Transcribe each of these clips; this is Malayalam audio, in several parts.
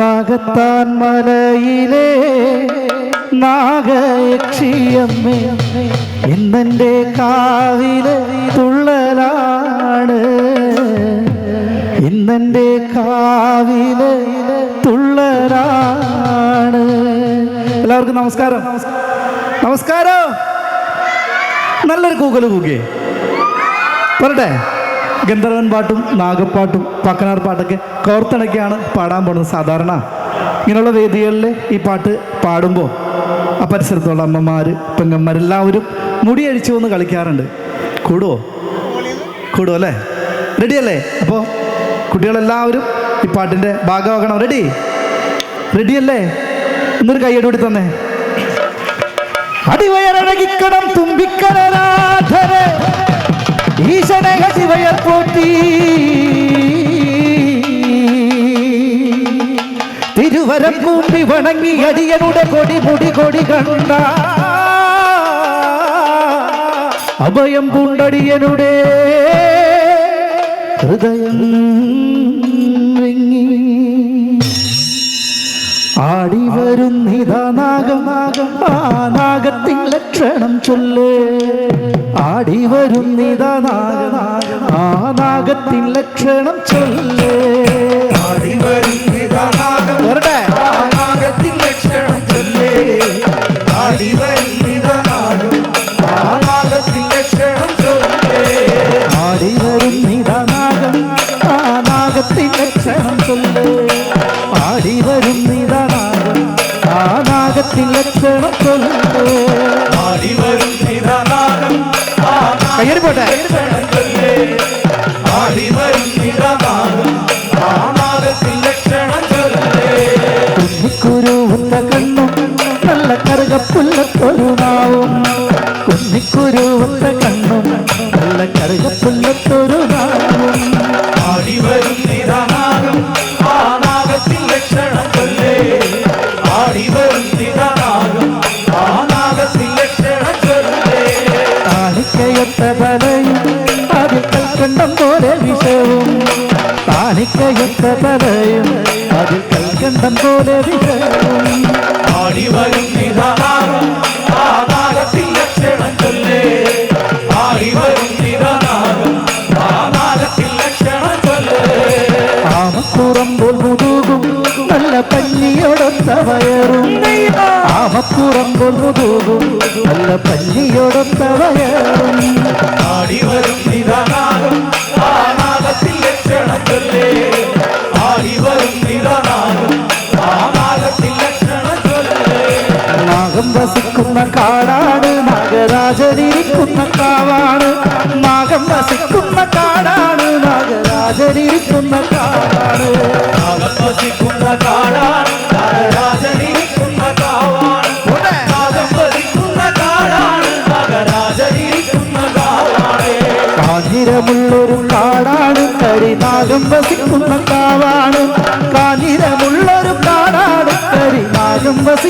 നാഗത്താൻ മലയിലെ നാഗയക്ഷിയമ്മേ എന്നെ കാവിലെ തുള്ളലാണ്. ഇന്നെന്റെ കാവിലെ തുള്ളലാണ്. എല്ലാവർക്കും നമസ്കാരം. നമസ്കാരം. നല്ലൊരു കൂകൽ കൂകേ പറട്ടെ ഗന്ധർവൻ പാട്ടും നാഗപ്പാട്ടും പക്കനാർ പാട്ടൊക്കെ കോർത്തിണക്കിയാണ് പാടാൻ പോണത് സാധാരണ. ഇങ്ങനെയുള്ള വേദികളിൽ ഈ പാട്ട് പാടുമ്പോൾ ആ പരിസരത്തുള്ള അമ്മമാർ പെങ്ങന്മാരെല്ലാവരും മുടി അഴിച്ചു വന്ന് കളിക്കാറുണ്ട്. കൂടുവോ? കൂടുവോ അല്ലേ? റെഡി അല്ലേ? അപ്പോൾ കുട്ടികളെല്ലാവരും ഈ പാട്ടിന്റെ ഭാഗമാകണം. റെഡി റെഡി അല്ലേ? എന്നൊരു കൈയ്യടി കൂടി തന്നെ. അടിവയറഴകിക്കണം തുമ്പിക്കണരാധരെ ഈശനെ അടിവയർ പോറ്റി. തിരുവരം കൂമ്പി വണങ്ങി അടിയനുടെ കൊടി മുടി കൊടി കണ്ട അഭയം പൂണ്ടടിയനുടെ ഹൃദയം ആടി വരുന്നിതാ നാഗമാകം ആ നാഗത്തിൻ ലക്ഷണം ചൊല്ലേ. ആടി വരുന്നിതാ നാഗനാഗം ആ നാഗത്തിൻ ലക്ഷണം ചൊല്ല്. ആടി വരുന്നിതാ നാഗം ആ നാഗത്തിൻ ലക്ഷണം ചൊല്ല് ആടി വരുന്നിതാ നാഗം, ആ കൽക്കണ്ടം പോലെ ആടി ചൊല്ലേ. ആടി ലക്ഷണം ചൊല്ലേ. നല്ല പല്ലിയോടൊത്ത വയറും ആമപ്പുറം മുതുകും നല്ല പല്ലിയോടൊത്ത വയറും കാടാണ് നാഗരാജനിരിക്കുന്ന കാവാണ് നാഗം വസിക്കുന്ന കാടാണ് നാഗരാജനിരിക്കുന്ന കാടാണ് നാഗം വസിക്കുന്ന കാടാണ്, നാഗരാജനിരിക്കുന്ന കാവാണ്. നാഗം വസിക്കുന്ന കാടാണ്, നാഗരാജനിരിക്കുന്ന കാവാണ്. കാഞ്ഞിരമുള്ളൊരു കാടാണ് കരിനാഗം വസിക്കുന്ന കാവാണ് കാഞ്ഞിരമുള്ളൊരു കാടാണ് കരിനാഗം വസിക്കുന്ന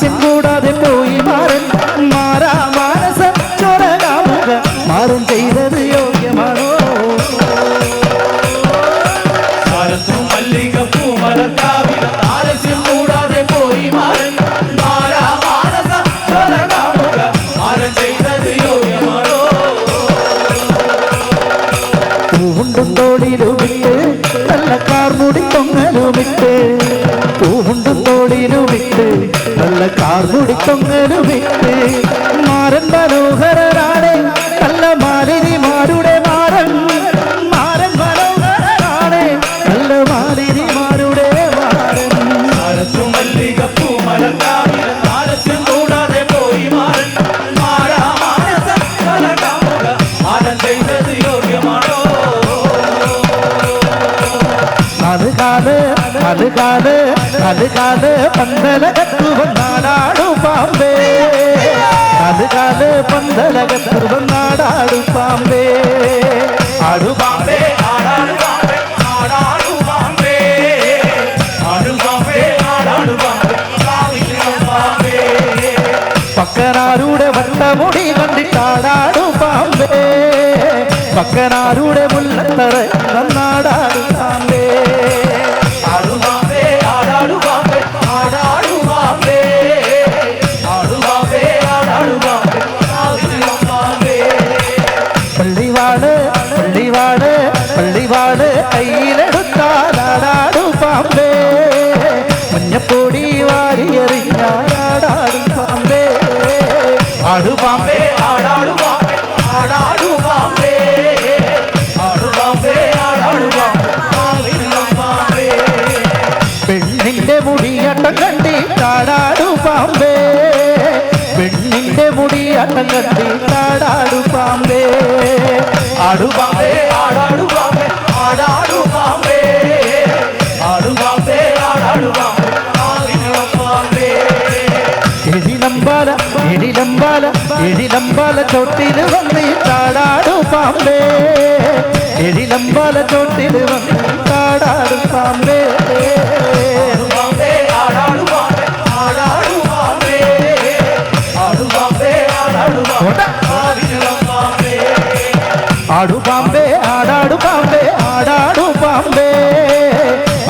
നിന്നാലസ്യം കൂടാതെ പോയി മാറൻ നല്ല കാർമുടി തൊങ്ങലുമിട്ട് മാരൻ മനോഹരനാണ് നല്ല മാലിനിമാരുടെ മാരൻ മാരൻ മനോഹരനാണ് നല്ല മാലിനിമാരുടെ മാരൻ ശരത്തും മല്ലികപ്പൂ മലക്കാവില ആലസ്യം കൂടാതെ പോയി മാറൻ. മാറാ മാരൻ യോഗ്യമാണോ? അത് കാൽ അതുകാണ് അതുകാണ് പന്തലകത്തു വന്നാടാടും പാമ്പേ. അതുകാണ് പന്തലകത്തു വന്നാടാടും പാമ്പേ. ആടു പാമ്പേ ആടാടു പാമ്പേ ആടാടു പാമ്പേ. ആടു പാമ്പേ ആടാടു പാമ്പേ പക്കനാരുടെ വട്ടമുടി കണ്ടിട്ടാടാടു പാമ്പേ. പക്കനാരുടെ മുല്ലത്തറ നന്നാടാടും ആട്ടം ആടാടു പാമ്പേ. ആടു പാമ്പേ ആടാടു പാമ്പേ ആടാടു പാമ്പേ. ആടു പാമ്പേ ആടാടു പാമ്പേ എഴിലമ്പാല എഴിലമ്പാല എഴിലമ്പാല ചോട്ടിൽ വന്നിട്ടാടാടു പാമ്പേ. എഴിലമ്പാല ചോട്ടിൽ വന്നിട്ട്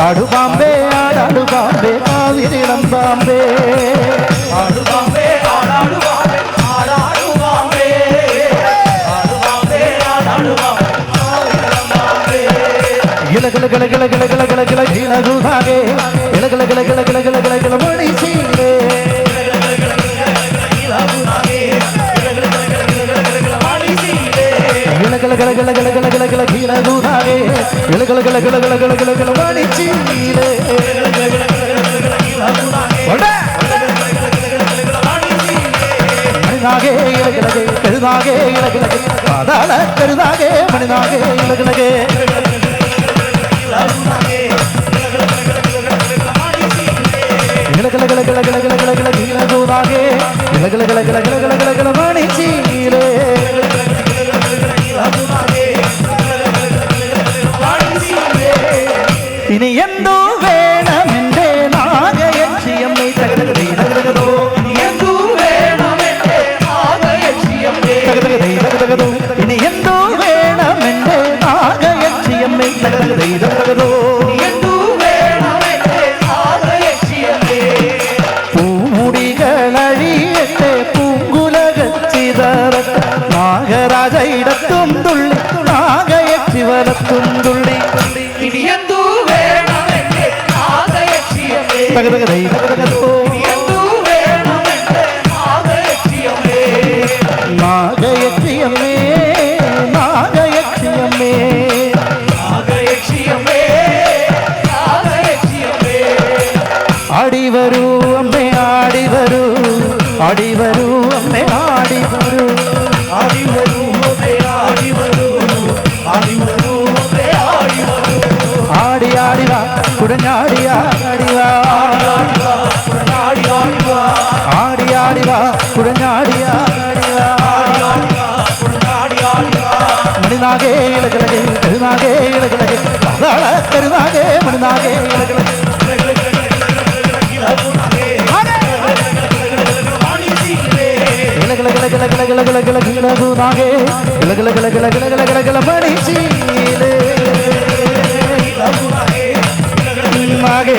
ఆడు బాంబే ఆడాడు బాంబే కావిరిలం బాంబే ఆడు బాంబే ఆడాడు బాంబే ఆడాడు బాంబే ఆడు బాంబే ఆడాడు బాంబే కావిరిలం బాంబే గిలగల గల గల గల గల గల గల గల గల గల గల గల గల கல கல கல கல கல கல கல கீழ கூடாதே கல கல கல கல கல கல கல கல வாணிச்சீலே மனிதாகே இலகிலகே பெருதாகே இலகிலகே பாதாள பெருதாகே மனிதாகே இலகிலகே கிளகில கிளகில கிளகில கிளகில கீழ கூடாகே கிளகில கிளகில கிளகில கிளகில வாணிச்சீலே ഇനി എന്തോ വേണം എന്റെ വേണം ഇനി എന്തോ വേണം എന്റെ നാഗയക്ഷിയം തകതകതോ നാഗരാജ ഇടത്തും തുള്ളി നാഗയക്ഷി വലത്തും തുള്ളി. ഇനി தகதகதை தகதகதோ நாகயட்சியம்மே நாகயட்சியம்மே ஆடி வரும் அம்மே ஆடி வரும். ആടി ആടി വാ കുടഞ്ഞാടി ആടി വാ ആടി ആടി വാ ആടി ആടി വാ കുടഞ്ഞാടി ആടി വാ ആടി ആടി വാ മണിനാകെ மகே